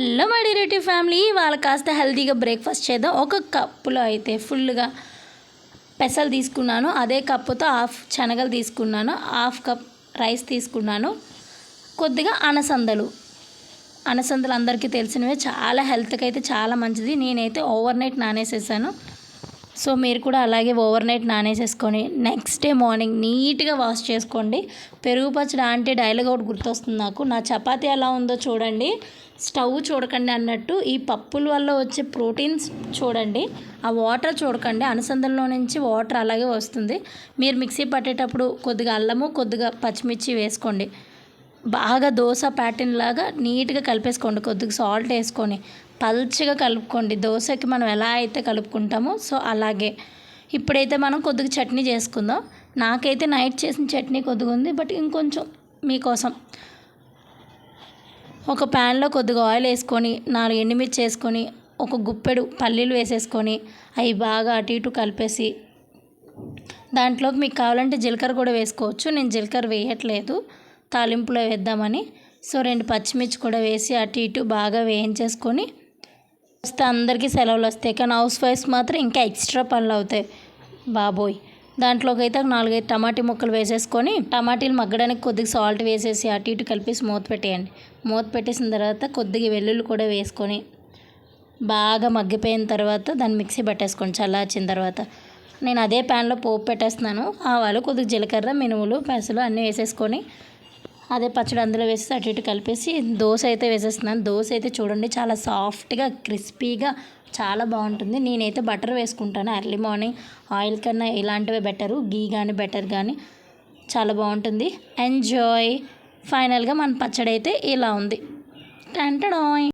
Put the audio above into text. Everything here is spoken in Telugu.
హలో మై డిరేటివ్ ఫ్యామిలీ వాళ్ళ కాస్త హెల్తీగా బ్రేక్ఫాస్ట్ చేద్దాం. ఒక కప్పులో అయితే ఫుల్గా పెసలు తీసుకున్నాను. అదే కప్పుతో హాఫ్ శనగలు తీసుకున్నాను. హాఫ్ కప్ రైస్ తీసుకున్నాను. కొద్దిగా అనసందలు. అనసందలు అందరికీ తెలిసినవే. చాలా హెల్త్కి అయితే చాలా మంచిది. నేనైతే ఓవర్ నైట్ నానేసేసాను. సో మీరు కూడా అలాగే ఓవర్ నైట్ నానేసేసుకొని నెక్స్ట్ డే మార్నింగ్ నీట్గా వాష్ చేసుకోండి. పెరుగు పచ్చడి అంటే డైలాగ్ ఒకటి గుర్తొస్తుంది నాకు. నా చపాతి ఎలా ఉందో చూడండి. స్టవ్ చూడకండి అన్నట్టు. ఈ పప్పుల వల్ల వచ్చే ప్రోటీన్స్ చూడండి. ఆ వాటర్ చూడకండి. అనుసంధంలో నుంచి వాటర్ అలాగే వస్తుంది. మీరు మిక్సీ పట్టేటప్పుడు కొద్దిగా అల్లము కొద్దిగా పచ్చిమిర్చి వేసుకోండి. బాగా దోశ ప్యాటర్న్ లాగా నీట్గా కలిపేసుకోండి. కొద్దిగా సాల్ట్ వేసుకొని. పల్చగా కలుపుకోండి. దోశకి మనం ఎలా అయితే కలుపుకుంటామో సో అలాగే. ఇప్పుడైతే మనం కొద్దిగా చట్నీ చేసుకుందాం. నాకైతే నైట్ చేసిన చట్నీ కొద్దిగా ఉంది బట్ ఇంకొంచెం మీకోసం. ఒక ప్యాన్లో కొద్దిగా ఆయిల్ వేసుకొని నాలుగు ఎండుమిర్చి వేసుకొని ఒక గుప్పెడు పల్లీలు వేసేసుకొని అవి బాగా అటు ఇటు కలిపేసి దాంట్లోకి మీకు కావాలంటే జీలకర్ర కూడా వేసుకోవచ్చు. నేను జీలకర్ర వేయట్లేదు. తాలింపులో వేద్దామని. సో రెండు పచ్చిమిర్చి కూడా వేసి అటు ఇటు బాగా వేయించేసుకొని వస్తే అందరికీ సెలవులు వస్తాయి. కానీ హౌస్ వైఫ్స్ మాత్రం ఇంకా ఎక్స్ట్రా పనులు అవుతాయి. బాబోయ్. దాంట్లోకి అయితే ఒక నాలుగైదు టమాటీ ముక్కలు వేసేసుకొని టమాటీలు మగ్గడానికి కొద్దిగా సాల్ట్ వేసేసి అటు ఇటు కలిపేసి మూత పెట్టేయండి. మూత పెట్టేసిన తర్వాత కొద్దిగా వెల్లుల్లి కూడా వేసుకొని బాగా మగ్గిపోయిన తర్వాత దాన్ని మిక్సీ పట్టేసుకోండి చల్లార్చిన తర్వాత. నేను అదే ప్యాన్లో పోపు పెట్టేస్తున్నాను. ఆవాలు కొద్దిగా జీలకర్ర మినుములు పెసలు అన్నీ వేసేసుకొని అదే పచ్చడి అందులో వేసి అటు ఇటు కలిపేసి దోశ అయితే వేసేస్తున్నాను. దోశ అయితే చూడండి చాలా సాఫ్ట్గా క్రిస్పీగా చాలా బాగుంటుంది. నేనైతే బటర్ వేసుకుంటాను ఎర్లీ మార్నింగ్. ఆయిల్ కన్నా ఇలాంటివే బెటరు గీ కానీ బెటర్ కానీ చాలా బాగుంటుంది. ఎంజాయ్! ఫైనల్గా మన పచ్చడి అయితే ఇలా ఉంది. టంటడాయ్